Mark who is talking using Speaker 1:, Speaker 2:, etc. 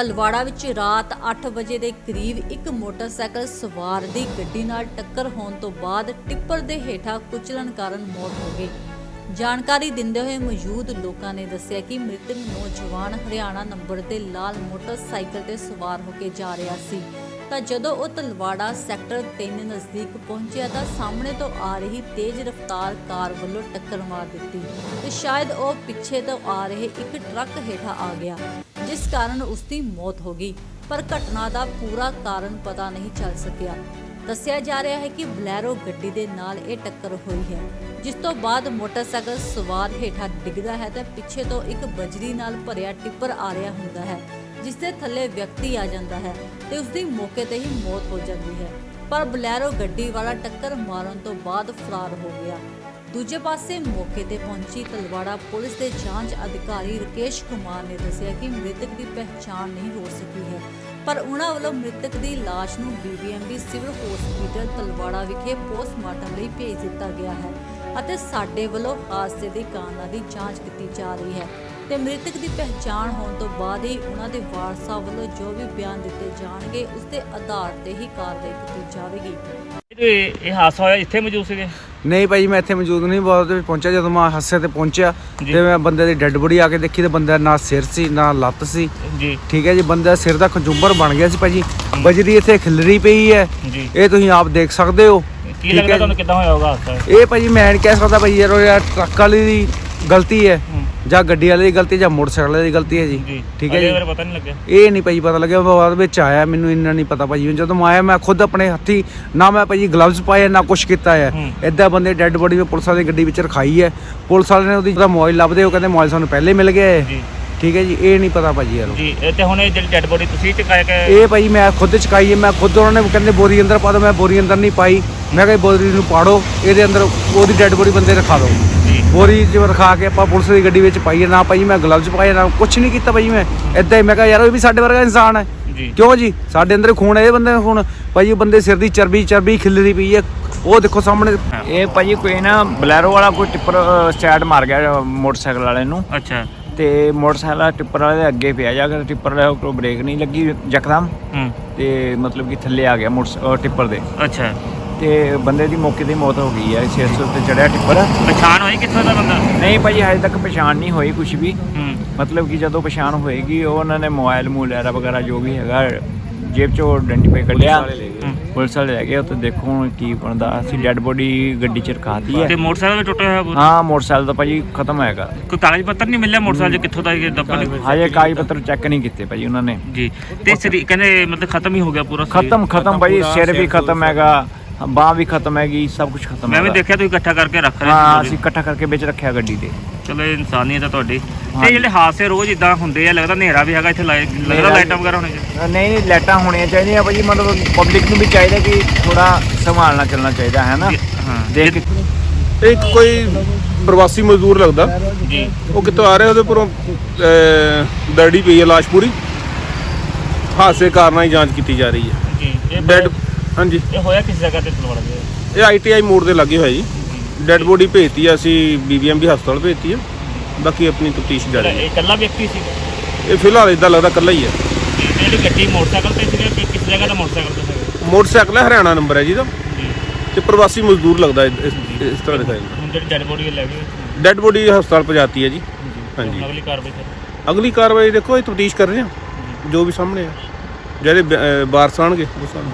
Speaker 1: ਤਲਵਾੜਾ ਵਿੱਚ ਰਾਤ 8 ਵਜੇ ਦੇ ਕਰੀਬ ਇੱਕ ਮੋਟਰਸਾਈਕਲ ਸਵਾਰ ਦੀ ਗੱਡੀ ਨਾਲ ਟੱਕਰ ਹੋਣ ਤੋਂ ਬਾਅਦ ਟਿੱਪਰ ਦੇ ਹੇਠਾਂ ਕੁਚਲਣ ਕਾਰਨ ਮੌਤ ਹੋ ਗਈ। ਜਾਣਕਾਰੀ ਦਿੰਦੇ ਹੋਏ ਮੌਜੂਦ ਲੋਕਾਂ ਨੇ ਦੱਸਿਆ ਕਿ ਮ੍ਰਿਤਕ ਨੌਜਵਾਨ ਹਰਿਆਣਾ ਨੰਬਰ ਤੇ ਲਾਲ ਮੋਟਰਸਾਈਕਲ ਤੇ ਸਵਾਰ ਹੋ ਕੇ ਜਾ ਰਿਹਾ ਸੀ। ਤਾਂ ਜਦੋਂ ਉਹ ਤਲਵਾੜਾ ਸੈਕਟਰ 3 ਨਜ਼ਦੀਕ ਪਹੁੰਚਿਆ ਤਾਂ ਸਾਹਮਣੇ ਤੋਂ ਆ ਰਹੀ ਤੇਜ਼ ਰਫ਼ਤਾਰ ਕਾਰ ਵੱਲੋਂ ਟੱਕਰ ਮਾਰ ਦਿੱਤੀ ਤੇ ਸ਼ਾਇਦ ਉਹ ਪਿੱਛੇ ਤੋਂ ਆ ਰਹੇ ਇੱਕ ਟਰੱਕ ਹੇਠਾਂ ਆ ਗਿਆ, ਜਿਸ ਕਾਰਨ ਉਸ ਦੀ ਮੌਤ ਹੋ ਗਈ। ਪਰ ਘਟਨਾ ਦਾ ਪੂਰਾ ਕਾਰਨ ਪਤਾ ਨਹੀਂ ਚੱਲ ਸਕਿਆ। ਦੱਸਿਆ ਜਾ ਰਿਹਾ ਹੈ ਕਿ ਬਲੈਰੋ ਗੱਡੀ ਦੇ ਨਾਲ ਇਹ ਟੱਕਰ ਹੋਈ ਹੈ, ਜਿਸ ਤੋਂ ਬਾਅਦ ਮੋਟਰਸਾਈਕਲ ਸਵਾਰ ਹੇਠਾਂ ਡਿੱਗਦਾ ਹੈ ਤੇ ਪਿੱਛੇ ਤੋਂ ਇੱਕ ਬਜਰੀ ਨਾਲ ਭਰਿਆ ਟਿੱਪਰ ਆ ਰਿਹਾ ਹੁੰਦਾ ਹੈ, ਜਿਸ ਦੇ ਥੱਲੇ ਵਿਅਕਤੀ ਆ ਜਾਂਦਾ ਹੈ ਤੇ ਉਸ ਦੀ ਮੌਕੇ ਤੇ ਹੀ ਮੌਤ ਹੋ ਜਾਂਦੀ ਹੈ। ਪਰ ਬਲੈਰੋ ਗੱਡੀ ਵਾਲਾ ਟੱਕਰ ਮਾਰਨ ਤੋਂ ਬਾਅਦ ਫਰਾਰ ਹੋ ਗਿਆ। ਦੂਜੇ ਪਾਸੇ ਮੌਕੇ ਤੇ ਪਹੁੰਚੀ ਤਲਵਾੜਾ ਪੁਲਿਸ ਦੇ ਜਾਂਚ ਅਧਿਕਾਰੀ ਰਕੇਸ਼ ਕੁਮਾਰ ਨੇ ਦੱਸਿਆ ਕਿ ਮ੍ਰਿਤਕ ਦੀ ਪਹਿਚਾਣ ਨਹੀਂ ਹੋ ਸਕੀ ਹੈ। ਪਰ ਉਹਨਾਂ ਵੱਲੋਂ ਮ੍ਰਿਤਕ ਦੀ ਲਾਸ਼ ਨੂੰ ਬੀਬੀਐਮਬੀ ਸਿਵਲ ਹਸਪੀਟਲ ਤਲਵਾੜਾ ਵਿਖੇ ਪੋਸਟਮਾਰਟਮ ਲਈ ਭੇਜ ਦਿੱਤਾ ਗਿਆ ਹੈ ਅਤੇ ਸਾਡੇ ਵੱਲੋਂ ਹਾਦਸੇ ਦੀ ਕਾਰਨਾਂ ਦੀ ਜਾਂਚ ਕੀਤੀ ਜਾ ਰਹੀ ਹੈ ਤੇ ਮ੍ਰਿਤਕ ਦੀ ਪਹਿਚਾਣ ਹੋਣ ਤੋਂ ਬਾਅਦ ਹੀ ਉਹਨਾਂ ਦੇ ਵਾਰਸਾਂ ਵੱਲੋਂ ਜੋ ਵੀ ਬਿਆਨ ਦਿੱਤੇ ਜਾਣਗੇ, ਉਸ ਦੇ ਆਧਾਰ ਤੇ ਹੀ ਕਾਰਵਾਈ ਕੀਤੀ ਜਾਵੇਗੀ।
Speaker 2: ਇਹ ਇਹ ਹਾਦਸਾ ਹੋਇਆ, ਇੱਥੇ ਮੌਜੂਦ ਸੀਗੇ?
Speaker 3: ਨਹੀਂ ਭਾਈ ਮੈਂ ਇੱਥੇ ਮੌਜੂਦ ਨਹੀਂ ਬਹੁਤ ਤੇ ਪਹੁੰਚਿਆ ਜਦੋਂ ਮੈਂ ਹਾਸੇ ਤੇ ਪਹੁੰਚਿਆ। ਤੇ ਮੈਂ ਬੰਦੇ ਦੀ ਡੈੱਡ ਬੋਡੀ ਆ ਕੇ ਦੇਖੀ ਤੇ ਬੰਦਾ ਨਾ ਸਿਰ ਸੀ ਨਾ ਲੱਤ ਸੀ।
Speaker 2: ਜੀ।
Speaker 3: ਠੀਕ ਹੈ ਜੀ ਬੰਦਾ ਸਿਰ ਦਾ ਖੰਜੂੰਬਰ ਬਣ ਗਿਆ ਸੀ ਭਾਜੀ ਬਜਰੀ ਇੱਥੇ ਖਿਲਰੀ ਪਈ ਹੈ।
Speaker 2: ਜੀ।
Speaker 3: ਇਹ ਤੁਸੀਂ ਆਪ ਦੇਖ ਸਕਦੇ ਹੋ।
Speaker 2: ਕੀ ਲੱਗਦਾ ਤੁਹਾਨੂੰ ਕਿੱਦਾਂ ਹੋਇਆ ਹੋਗਾ ਹਾਦਸਾ?
Speaker 3: ਇਹ ਭਾਜੀ ਮੈਂ ਨਹੀਂ ਕਹਿ ਸਕਦਾ ਭਾਈ ਯਾਰ ਉਹ ਯਾਰ ਟਰੱਕ ਵਾਲੀ ਦੀ ਗਲਤੀ ਹੈ। ਜਾਂ ਗੱਡੀ ਵਾਲੇ ਦੀ ਗਲਤੀ ਜਾਂ ਮੋਟਰਸਾਈਕਲ ਵਾਲੇ ਦੀ ਗਲਤੀ ਹੈ ਜੀ ਠੀਕ ਹੈ ਜੀ।
Speaker 2: ਬਾਰੇ ਪਤਾ ਨਹੀਂ ਲੱਗਿਆ।
Speaker 3: ਇਹ ਨਹੀਂ ਭਾਜੀ ਪਤਾ ਲੱਗਿਆ ਬਾਅਦ ਵਿੱਚ ਆਇਆ ਮੈਨੂੰ ਇੰਨਾ ਨਹੀਂ ਪਤਾ ਭਾਜੀ ਜਦੋਂ ਮੈਂ ਆਇਆ ਮੈਂ ਖੁਦ ਆਪਣੇ ਹੱਥੀ ਨਾ ਮੈਂ ਭਾਜੀ ਗਲਵਜ਼ ਪਾਏ ਨਾ ਕੁਛ ਕੀਤਾ ਹੈ। ਏਦਾਂ ਬੰਦੇ ਡੈੱਡ ਬੋਡੀ ਨੂੰ ਪੁਲਿਸ ਵਾਲੀ ਗੱਡੀ ਵਿੱਚ ਰਖਾਈ ਹੈ। ਪੁਲਿਸ ਵਾਲੇ ਨੇ ਉਹਦੀ ਜਿਹੜਾ ਮੋਬਾਈਲ ਲੱਭਦੇ ਉਹ ਕਹਿੰਦੇ ਮੋਬਾਈਲ ਸਾਨੂੰ ਪਹਿਲੇ ਮਿਲ ਗਿਆ ਹੈ। ਠੀਕ ਹੈ ਜੀ ਇਹ ਨਹੀਂ ਪਤਾ ਭਾਜੀ ਯਾਰ
Speaker 2: ਜੀ ਇਹ ਤੇ ਹੁਣ ਇਹ ਜਿਹੜੀ ਡੈਡ ਬੋਡੀ ਤੁਸੀਂ ਚਕਾਇਆ ਕਿ
Speaker 3: ਇਹ ਭਾਜੀ ਮੈਂ ਖੁਦ ਚਕਾਈ ਹੈ ਮੈਂ ਖੁਦ ਉਹਨਾਂ ਨੇ ਕਹਿੰਦੇ ਬੋਰੀ ਅੰਦਰ ਪਾ ਦੋ ਮੈਂ ਬੋਰੀ ਅੰਦਰ ਨਹੀਂ ਪਾਈ। ਮੈਂ ਕਿਹਾ ਬੋਰੀ ਨੂੰ ਪਾੜੋ ਇਹਦੇ ਅੰਦਰ ਉਹਦੀ ਡੈੱਡ ਬੋਡੀ ਬੰਦੇ ਰਖਾ ਦਿਓ।
Speaker 2: ਜੀ।
Speaker 3: ਬੋਰੀ ਚ ਰਖਾ ਕੇ ਆਪਾਂ ਪੁਲਿਸ ਦੀ ਗੱਡੀ ਵਿੱਚ ਪਾਈਏ ਨਾ ਭਾਈ ਮੈਂ ਗਲਵਜ਼ ਪਾਏ ਨਾ ਕੁਛ ਨਹੀਂ ਕੀਤਾ ਭਾਈ ਮੈਂ। ਏਦਾਂ ਹੀ ਮੈਂ ਕਿਹਾ ਯਾਰ ਉਹ ਵੀ ਸਾਡੇ ਵਰਗਾ ਇਨਸਾਨ ਹੈ। ਕਿਉਂ ਜੀ? ਸਾਡੇ ਅੰਦਰ ਖੂਨ ਹੈ ਇਹ ਬੰਦੇ ਦਾ ਖੂਨ। ਭਾਈ ਉਹ ਬੰਦੇ ਸਿਰ ਦੀ ਚਰਬੀ ਚਰਬੀ ਖਿਲਰੀ ਪਈ ਹੈ। ਉਹ ਦੇਖੋ ਸਾਹਮਣੇ।
Speaker 4: ਇਹ ਭਾਜੀ ਕੋਈ ਨਾ ਬਲੈਰੋ ਵਾਲਾ ਕੋਈ ਟਿੱਪਰ ਸਟੈਂਡ ਮਾਰ ਗਿਆ ਮੋਟਰਸਾਈਕਲ ਵਾਲੇ ਨੂੰ।
Speaker 2: ਅੱਛਾ।
Speaker 4: ਤੇ ਮੋਟਰਸਾਈਕਲ ਵਾਲਾ ਟਿੱਪਰ ਵਾਲੇ ਦੇ ਅੱਗੇ ਪਿਆ ਜਾ ਕੇ ਟਿੱਪਰ ਵਾਲੇ ਕੋਲ ਬ੍ਰੇਕ ਨਹੀਂ ਲੱਗੀ ਯਕਦਮ ਤੇ ਮਤਲਬ ਕਿ ਥੱਲੇ ਆ ਗਿਆ ਮੋਟਰ ਟਿੱਪਰ ਦੇ।
Speaker 2: ਅੱਛਾ।
Speaker 4: ਤੇ ਬੰਦੇ ਦੀ ਮੌਕੇ ਤੇ ਹੀ ਮੌਤ ਹੋ ਗਈ ਹੈ ਸਿਰ ਸੁਰ ਤੇ ਚੜਿਆ ਟਿੱਪਰ।
Speaker 2: ਪਛਾਣ ਹੋਈ ਕਿੱਥੋਂ ਦਾ ਬੰਦਾ?
Speaker 4: ਨਹੀਂ ਭਾਜੀ ਹਜੇ ਤੱਕ ਪਛਾਣ ਨਹੀਂ ਹੋਈ ਕੁਝ ਵੀ।
Speaker 2: ਹੂੰ।
Speaker 4: ਮਤਲਬ ਕਿ ਜਦੋਂ ਪਛਾਣ ਹੋਏਗੀ ਉਹ ਉਹਨਾਂ ਨੇ ਮੋਬਾਈਲ ਮੂਲੈਰਾ ਵਗੈਰਾ ਜੋ ਵੀ ਹੈਗਾ ਜੇਬ ਚੋਂ ਆਇਡੈਂਟੀਫਾਈ ਕੱਢਿਆ
Speaker 2: ਹੂੰ।
Speaker 4: ਪੁਲਿਸ ਵਾਲੇ ਲੈ ਗਏ ਉੱਥੇ ਦੇਖੋ ਹੁਣ ਕੀ ਬਣਦਾ। ਅਸੀਂ ਡੈੱਡ ਬੋਡੀ ਗੱਡੀ 'ਚ ਰਖਾਤੀ
Speaker 2: ਤੇ
Speaker 4: ਹੈ
Speaker 2: ਮੋਟਰਸਾਈਕਲ ਵੀ ਟੁੱਟਿਆ ਹੋਇਆ ਪੂਰਾ
Speaker 4: ਹਾਂ ਮੋਟਰਸਾਈਕਲ ਤਾਂ ਭਾਜੀ ਖਤਮ ਹੈਗਾ।
Speaker 2: ਕੋਈ ਕਾਗਜ਼ ਪੱਤਰ ਨਹੀਂ ਮਿਲਿਆ ਮੋਟਰਸਾਈਕਲ 'ਚ ਕਿੱਥੋਂ ਦਾ ਇਹ ਦੱਬਾ
Speaker 4: ਹਜੇ ਕਾਗਜ਼ ਪੱਤਰ ਚੈੱਕ ਨਹੀਂ ਕੀਤੇ ਭਾਜੀ ਉਹਨਾਂ ਨੇ।
Speaker 2: ਜੀ। ਤੇ ਸਰੀ ਕਹਿੰਦੇ ਮਤਲਬ ਖਤਮ ਹੀ ਹੋ ਗਿਆ ਪੂਰਾ ਸਰੀਰ।
Speaker 4: ਖਤਮ ਖਤਮ ਭਾਜੀ ਸਿਰ ਵੀ ਖਤਮ ਹੈਗਾ। ਬਾਹ ਵੀ ਖਤਮ ਹੈਗੀ ਸਭ ਕੁਝ ਖਤਮ
Speaker 2: ਮੈਂ ਵੀ
Speaker 4: ਹੈਗਾ।
Speaker 2: ਦੇਖਿਆ ਤੁਸੀਂ ਇਕੱਠਾ ਕਰਕੇ ਰੱਖ ਰਹੇ
Speaker 4: ਹਾਂ ਅਸੀਂ ਇਕੱਠਾ ਕਰਕੇ ਵਿੱਚ ਰੱਖਿਆ ਗੱਡੀ ਤੇ।
Speaker 2: ਚਲੋ ਇਹ ਇਨਸਾਨੀਅਤ ਹੈ ਤੁਹਾਡੀ। ਤੇ। ਜਿਹੜੇ ਹਾਦਸੇ ਰੋਜ਼ ਇਦਾਂ ਹੁੰਦੇ ਆ ਲੱਗਦਾ ਹਨੇਰਾ ਵੀ ਹੈਗਾ ਇੱਥੇ ਲਾਈ- ਲੱਗਦਾ
Speaker 4: ਹਨੇਰਾ
Speaker 2: ਲਾਈਟਾਂ ਵਗੈਰਾ ਹੋਣੀਆਂ ਚਾਹੀਦੀਆਂ।
Speaker 4: ਨਹੀਂ ਨਹੀਂ ਲਾਈਟਾਂ ਹੋਣੀਆਂ ਚਾਹੀਦੀਆਂ ਭਾਜੀ ਮਤਲਬ ਪਬਲਿਕ ਨੂੰ ਵੀ ਚਾਹੀਦਾ ਕਿ ਥੋੜਾ ਸੰਭਾਲਣਾ ਚੱਲਣਾ ਚਾਹੀਦਾ ਹੈ ਨਾ?
Speaker 2: ਹਾਂ।
Speaker 4: ਦੇਖ ਕੇ
Speaker 5: ਇਹ ਕੋਈ ਪ੍ਰਵਾਸੀ ਮਜ਼ਦੂਰ ਲੱਗਦਾ?
Speaker 2: ਜੀ।
Speaker 5: ਉਹ ਕਿੱਥੋਂ ਆ ਰਿਹਾ ਉਹਦੇ ਉੱਪਰੋਂ ਅਹ, ਦਰੜੀ ਪਈ ਹੈ ਲਾਸ਼ ਪੂਰੀ। ਹਾਦਸੇ ਕਾਰਨਾਂ ਦੀ ਜਾਂਚ ਕੀਤੀ ਜਾ ਰਹੀ ਹੈ।
Speaker 2: ਜੀ ਇਹ
Speaker 5: ਡੈਡ ਹਾਂਜੀ।
Speaker 2: ਇਹ ਹੋਇਆ ਕਿਸ ਜਗ੍ਹਾ ਤੇ ਤਲਵਾੜਾ ਦੇ
Speaker 5: ਇਹ ਆਈਟੀਆਈ ਮੋੜ ਦੇ ਲੱਗੇ ਹੋਇਆ ਜੀ। ਡੈਡ ਬੋਡੀ ਭੇਜਤੀ ਹੈ ਅਸੀਂ ਬੀਬੀਐਮਬੀ ਹਸਪਤਾਲ ਭੇਜਤੀ ਹੈ ਬਾਕੀ ਆਪਣੀ ਤਫਤੀਸ਼ ਜਾਰੀ ਹੈ।
Speaker 2: ਇਹ ਇਕੱਲਾ ਵਿਅਕਤੀ ਸੀ?
Speaker 5: ਇਹ ਫਿਲਹਾਲ ਇਦਾਂ ਲੱਗਦਾ ਇਕੱਲਾ ਹੀ ਹੈ।
Speaker 2: ਜਿਹੜੀ ਗੱਡੀ ਮੋਟਰਸਾਈਕਲ ਤੇ ਸੀਗਾ ਕਿ ਕਿਸ ਜਗ੍ਹਾ ਦਾ ਮੋਟਰਸਾਈਕਲ ਤੇ ਸੀਗਾ?
Speaker 5: ਮੋਟਰਸਾਈਕਲ ਹੈ ਹਰਿਆਣਾ ਨੰਬਰ ਹੈ ਜੀ ਦਾ ਤੇ ਪ੍ਰਵਾਸੀ ਮਜ਼ਦੂਰ ਲੱਗਦਾ ਇਸ ਇਸ- ਤਰ੍ਹਾਂ ਦਿਖਾਈ।
Speaker 2: ਹੁਣ ਜਿਹੜੀ ਡੈਡ ਬੋਡੀ ਲੈ ਗਏ
Speaker 5: ਡੈਡ ਬੋਡੀ ਹਸਪਤਾਲ ਪਹੁੰਚਾਤੀ ਹੈ ਜੀ। ਹਾਂਜੀ।
Speaker 2: ਅਗਲੀ ਕਾਰਵਾਈ ਸਰ?
Speaker 5: ਅਗਲੀ ਕਾਰਵਾਈ ਦੇਖੋ ਇਹ ਤਫਤੀਸ਼ ਕਰ ਰਹੇ ਹਾਂ। ਜੋ। ਵੀ ਸਾਹਮਣੇ ਆ। ਜਿਹੜੇ ਵਾਰਸ ਆਉਣਗੇ ਉਸ ਸਾਨੂੰ